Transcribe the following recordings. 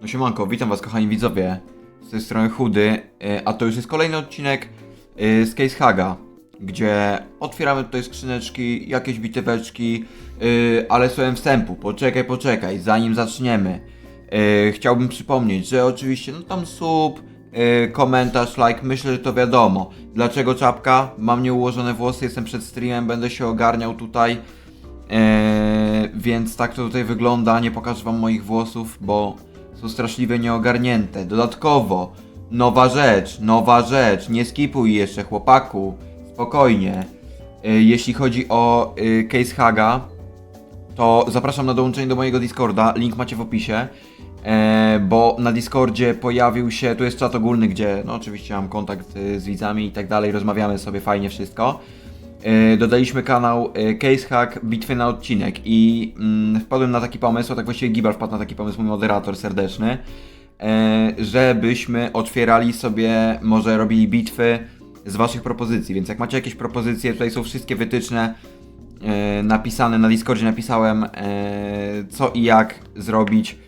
No siemanko, witam was kochani widzowie, z tej strony Chudy, y, a to już jest kolejny odcinek y, z Case Haga, gdzie otwieramy tutaj skrzyneczki, jakieś biteweczki, y, ale słowem wstępu, poczekaj, poczekaj, zanim zaczniemy. Chciałbym przypomnieć, że oczywiście, no tam sub, komentarz, like, myślę, że to wiadomo. Dlaczego czapka? Mam nieułożone włosy, jestem przed streamem, będę się ogarniał tutaj. Więc tak to tutaj wygląda. Nie pokażę wam moich włosów, bo są straszliwie nieogarnięte. Dodatkowo, nowa rzecz, nowa rzecz. Nie skipuj jeszcze, chłopaku. Spokojnie. Eee, jeśli chodzi o y, case Haga, to zapraszam na dołączenie do mojego Discorda. Link macie w opisie. E, bo na Discordzie pojawił się, tu jest czat ogólny, gdzie no oczywiście mam kontakt y, z widzami i tak dalej, rozmawiamy sobie fajnie wszystko. E, dodaliśmy kanał e, Case Hack Bitwy na odcinek i mm, wpadłem na taki pomysł, a tak właściwie Gibar wpadł na taki pomysł, mój moderator serdeczny, e, żebyśmy otwierali sobie, może robili bitwy z waszych propozycji, więc jak macie jakieś propozycje, tutaj są wszystkie wytyczne napisane, na Discordzie napisałem co i jak zrobić,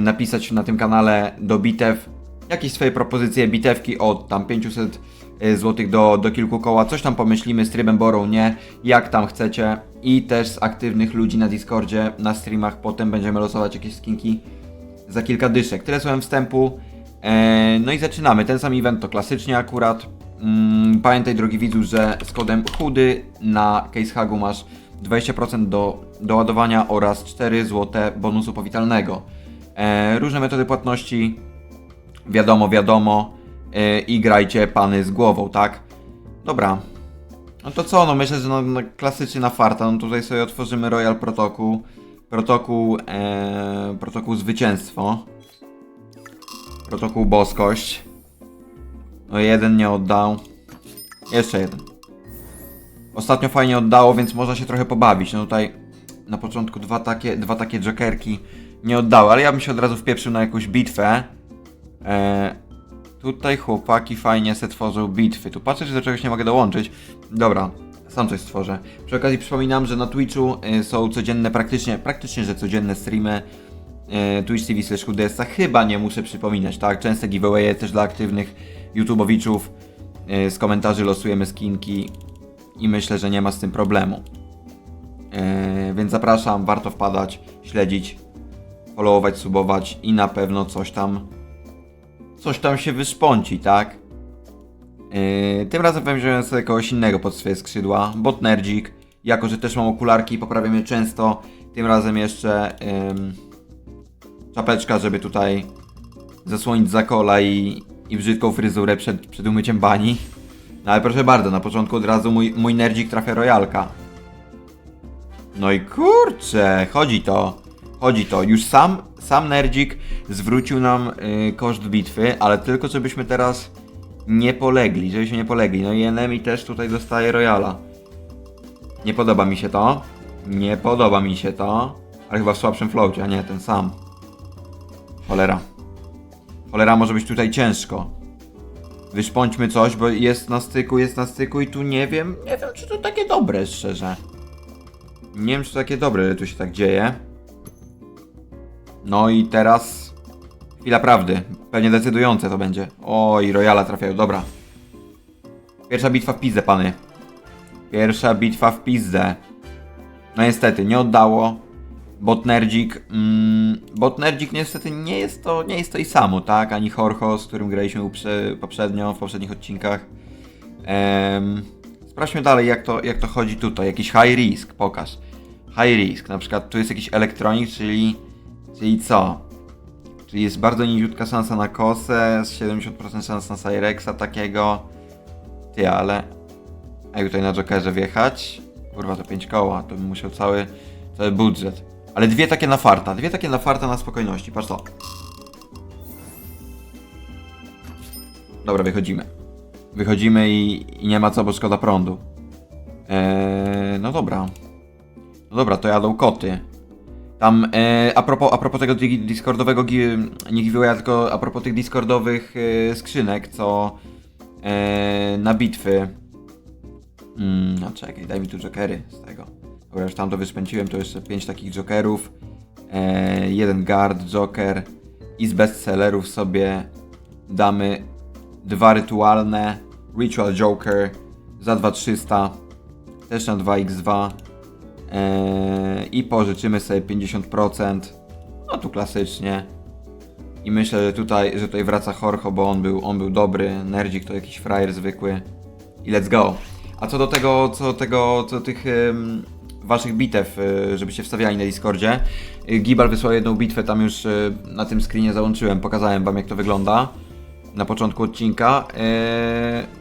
napisać na tym kanale do bitew jakieś swoje propozycje bitewki od tam 500 zł do, do kilku koła, coś tam pomyślimy z trybem borą, nie, jak tam chcecie. I też z aktywnych ludzi na Discordzie, na streamach, potem będziemy losować jakieś skinki za kilka dyszek. Tyle słowem wstępu, e, no i zaczynamy, ten sam event to klasycznie akurat, mm, pamiętaj drogi widzu, że z kodem chudy na CaseHagu masz 20% do, do ładowania oraz 4 zł bonusu powitalnego. E, różne metody płatności, wiadomo, wiadomo yy, i grajcie pany z głową, tak? Dobra. No to co, no myślę, że no, no klasycznie na farta, no tutaj sobie otworzymy Royal Protocol, protokół, e, protokół zwycięstwo, protokół boskość, no jeden nie oddał, jeszcze jeden. Ostatnio fajnie oddało, więc można się trochę pobawić, no tutaj na początku dwa takie, dwa takie jokerki nie oddały, ale ja bym się od razu wpieprzył na jakąś bitwę. E, tutaj chłopaki fajnie se tworzą bitwy. Tu patrzę, czy do czegoś nie mogę dołączyć. Dobra, sam coś stworzę. Przy okazji przypominam, że na Twitchu y, są codzienne, praktycznie, praktycznie, że codzienne streamy y, Twitch TV slash HUDESA. Chyba nie muszę przypominać, tak? Częste giveawaye też dla aktywnych YouTubeowiczów. Y, z komentarzy losujemy skinki i myślę, że nie ma z tym problemu. Więc zapraszam, warto wpadać, śledzić, followować, subować i na pewno coś tam coś tam się wyszpąci, tak? Yy, tym razem wziąłem sobie kogoś innego pod swoje skrzydła, bot Nerdzik. Jako, że też mam okularki i poprawiam je często, tym razem jeszcze ym, czapeczka, żeby tutaj zasłonić zakola i, i brzydką fryzurę przed, przed umyciem bani. No ale proszę bardzo, na początku od razu mój, mój Nerdzik trafia royalka. No i kurczę, chodzi to. Chodzi to. Już sam, sam Nerdzik zwrócił nam y, koszt bitwy, ale tylko żebyśmy teraz nie polegli, żebyśmy nie polegli. No i enemy też tutaj dostaje Royala. Nie podoba mi się to. Nie podoba mi się to. Ale chyba w słabszym floacie, a nie, ten sam. Cholera. Cholera może być tutaj ciężko. Wyszpąćmy coś, bo jest na styku, jest na styku i tu nie wiem, nie wiem czy to takie dobre, szczerze. Nie wiem czy to takie dobre, że tu się tak dzieje. No i teraz chwila prawdy. Pewnie decydujące to będzie. Oj, Royala trafiają, dobra. Pierwsza bitwa w pizdę, pany. Pierwsza bitwa w pizdę. No niestety, nie oddało. Botnerdzik. Mm, Botnerdzik niestety nie jest to nie jest to i samo, tak? Ani Horho, z którym graliśmy poprzednio, w poprzednich odcinkach. Ehm, sprawdźmy dalej, jak to, jak to chodzi tutaj. Jakiś high risk, pokaż. High risk, na przykład tu jest jakiś elektronik, czyli Czyli co? Czyli jest bardzo niziutka szansa na kosę, 70% szans na Cyrexa takiego. Ty, ale... A tutaj na Jokerze wjechać? Kurwa, to 5 koła, to bym musiał cały, cały budżet. Ale dwie takie na farta, dwie takie na farta na spokojności, patrz to. Dobra, wychodzimy. Wychodzimy i, i nie ma co, bo szkoda prądu. Eee, no dobra. No dobra, to jadą koty. Tam e, a, propos, a propos tego di- discordowego, nie giveawaya, tylko a propos tych discordowych e, skrzynek, co e, na bitwy. Mm, no czekaj, daj mi tu jokery z tego. Dobra, już tam to wyspęciłem, to jeszcze pięć takich jokerów. E, jeden guard, joker. I z bestsellerów sobie damy dwa rytualne. Ritual Joker za 2300. Też na 2x2. Eee, I pożyczymy sobie 50%. No tu klasycznie. I myślę, że tutaj, że tutaj wraca Horcho, bo on był, on był dobry. Nerdzik to jakiś frajer zwykły. I let's go. A co do tego, co do tego, co do tych waszych bitew, y, żebyście wstawiali na Discordzie. Y, Gibal wysłał jedną bitwę, tam już y, na tym screenie załączyłem, pokazałem wam jak to wygląda na początku odcinka. Yy,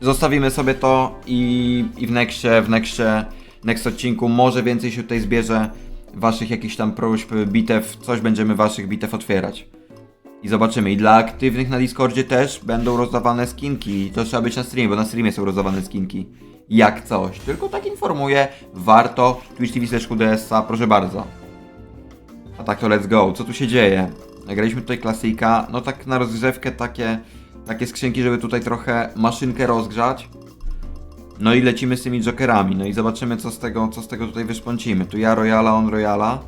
Zostawimy sobie to i, i w nexcie, w nexcie, next odcinku może więcej się tutaj zbierze waszych jakichś tam próśb, bitew, coś będziemy waszych bitew otwierać. I zobaczymy. I dla aktywnych na Discordzie też będą rozdawane skinki. To trzeba być na streamie, bo na streamie są rozdawane skinki. Jak coś. Tylko tak informuję. Warto. Twitch TV QDS-a, proszę bardzo. A tak to let's go. Co tu się dzieje? Nagraliśmy tutaj klasyka. No tak na rozgrzewkę takie, takie skrzynki, żeby tutaj trochę maszynkę rozgrzać. No i lecimy z tymi jokerami. No i zobaczymy co z tego, co z tego tutaj wyszpącimy. Tu ja Royala, on Royala.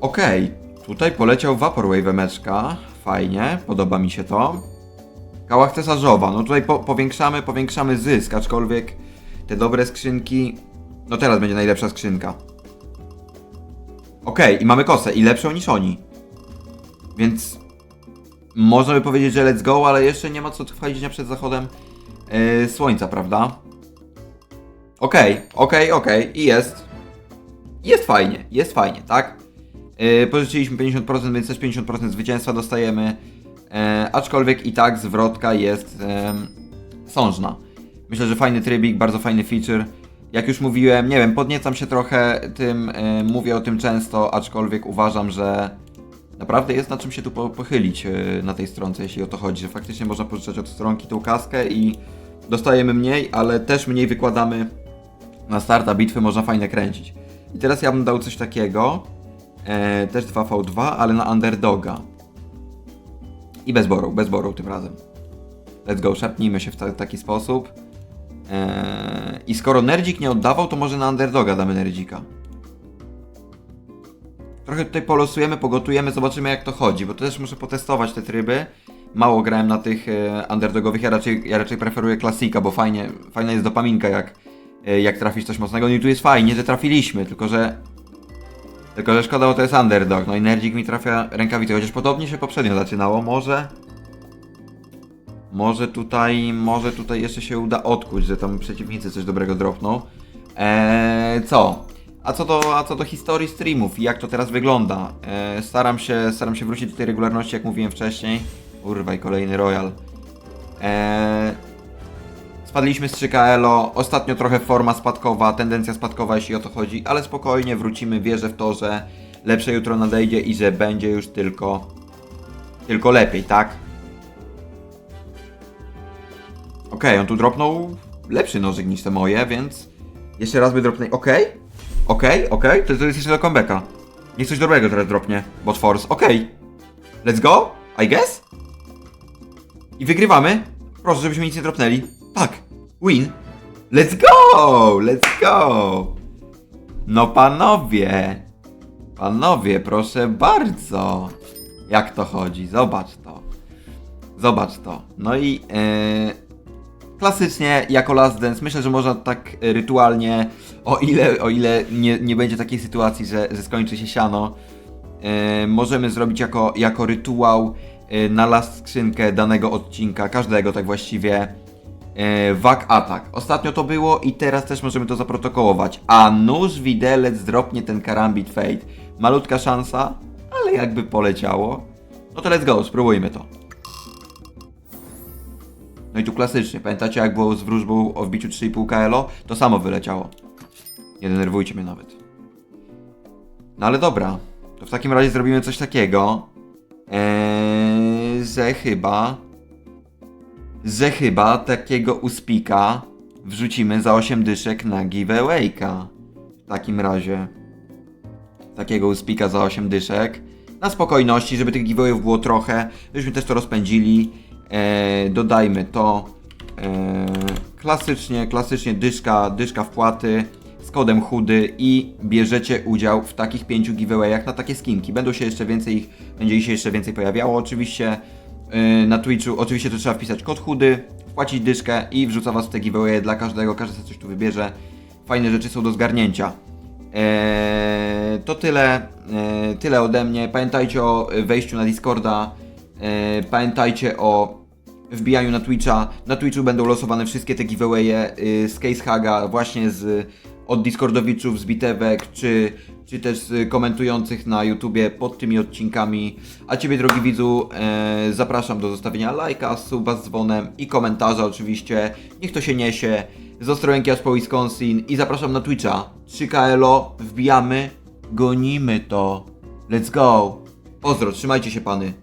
Okej, tutaj poleciał Vaporwave meczka. Fajnie, podoba mi się to. Kałach cesarzowa, no tutaj po, powiększamy, powiększamy zysk, aczkolwiek te dobre skrzynki... No teraz będzie najlepsza skrzynka. Okej, i mamy kosę, i lepszą niż oni. Więc... Można by powiedzieć, że let's go, ale jeszcze nie ma co chwalić dnia przed zachodem yy, słońca, prawda? Okej, okej, okej, i jest. Jest fajnie, jest fajnie, tak? Yy, pożyczyliśmy 50%, więc też 50% zwycięstwa dostajemy. E, aczkolwiek i tak zwrotka jest e, sążna. Myślę, że fajny trybik, bardzo fajny feature. Jak już mówiłem, nie wiem, podniecam się trochę tym, e, mówię o tym często, aczkolwiek uważam, że naprawdę jest na czym się tu po, pochylić na tej stronce, jeśli o to chodzi, że faktycznie można pożyczać od stronki tą kaskę i dostajemy mniej, ale też mniej wykładamy na starta bitwy, można fajnie kręcić. I teraz ja bym dał coś takiego, e, też 2v2, ale na underdoga. I bez boru, bez boru tym razem. Let's go, szarpnijmy się w ta, taki sposób. Eee, I skoro Nerdzik nie oddawał, to może na underdoga damy Nerdzika. Trochę tutaj polosujemy, pogotujemy, zobaczymy jak to chodzi, bo też muszę potestować te tryby. Mało grałem na tych e, underdogowych, ja raczej, ja raczej preferuję klasika, bo fajnie, fajna jest dopaminka jak, e, jak trafić coś mocnego. No i tu jest fajnie, że trafiliśmy, tylko że tylko, że szkoda, bo to jest underdog. No i Nerdzik mi trafia rękawicę, chociaż podobnie się poprzednio zaczynało. Może... Może tutaj, może tutaj jeszcze się uda odkuć, że tam przeciwnicy coś dobrego dropną. Eee, co? A co, do, a co do historii streamów i jak to teraz wygląda? Eee, staram, się, staram się wrócić do tej regularności, jak mówiłem wcześniej. Urwaj, kolejny Royal. Eee, Spadliśmy z 3 Elo, ostatnio trochę forma spadkowa, tendencja spadkowa jeśli o to chodzi, ale spokojnie wrócimy, wierzę w to, że lepsze jutro nadejdzie i że będzie już tylko tylko lepiej, tak? Okej, on tu dropnął lepszy nożyk niż te moje, więc jeszcze raz by dropnął. Okej, okej, okej, to, to jest jeszcze do comebacka. Niech coś dobrego teraz dropnie, bot force, okej. Let's go, I guess? I wygrywamy. Proszę, żebyśmy nic nie dropnęli. Tak, win. Let's go! Let's go! No panowie! Panowie, proszę bardzo! Jak to chodzi? Zobacz to. Zobacz to. No i e, klasycznie jako Last Dance myślę, że można tak rytualnie, o ile, o ile nie, nie będzie takiej sytuacji, że, że skończy się siano, e, możemy zrobić jako, jako rytuał e, na last skrzynkę danego odcinka, każdego tak właściwie, e, Wak Atak. Ostatnio to było i teraz też możemy to zaprotokołować. A nóż widelec dropnie ten karambit fate. Malutka szansa, ale jakby poleciało. No to let's go, spróbujmy to. No i tu klasycznie, pamiętacie jak było z wróżbą o wbiciu 3,5 KLO? To samo wyleciało. Nie denerwujcie mnie nawet. No ale dobra, to w takim razie zrobimy coś takiego, eee, że chyba, że chyba takiego uspika wrzucimy za 8 dyszek na giveawayka. W takim razie. Takiego uspika za 8 dyszek. Na spokojności, żeby tych giveawayów było trochę, żebyśmy też to rozpędzili. Eee, dodajmy to. Eee, klasycznie, klasycznie dyszka, dyszka wpłaty. Z kodem chudy i bierzecie udział w takich pięciu giveawayach na takie skinki. Będą się jeszcze więcej ich, będzie się jeszcze więcej pojawiało oczywiście yy, na Twitchu. Oczywiście to trzeba wpisać kod chudy, wpłacić dyszkę i wrzuca was w te giveawaye dla każdego, każdy sobie coś tu wybierze. Fajne rzeczy są do zgarnięcia. Eee, to tyle, eee, tyle ode mnie. Pamiętajcie o wejściu na Discorda. Eee, pamiętajcie o wbijaniu na Twitcha. Na Twitchu będą losowane wszystkie te giveawaye y, z Case Haga, właśnie z od Discordowiczów, z Bitewek, czy, czy też z komentujących na YouTubie pod tymi odcinkami. A Ciebie, drogi widzu, e, zapraszam do zostawienia lajka, suba z dzwonem i komentarza oczywiście. Niech to się niesie. Z Ostrołęki aż po Wisconsin i zapraszam na Twitcha. 3KLO, wbijamy, gonimy to. Let's go. Pozdro, trzymajcie się pany.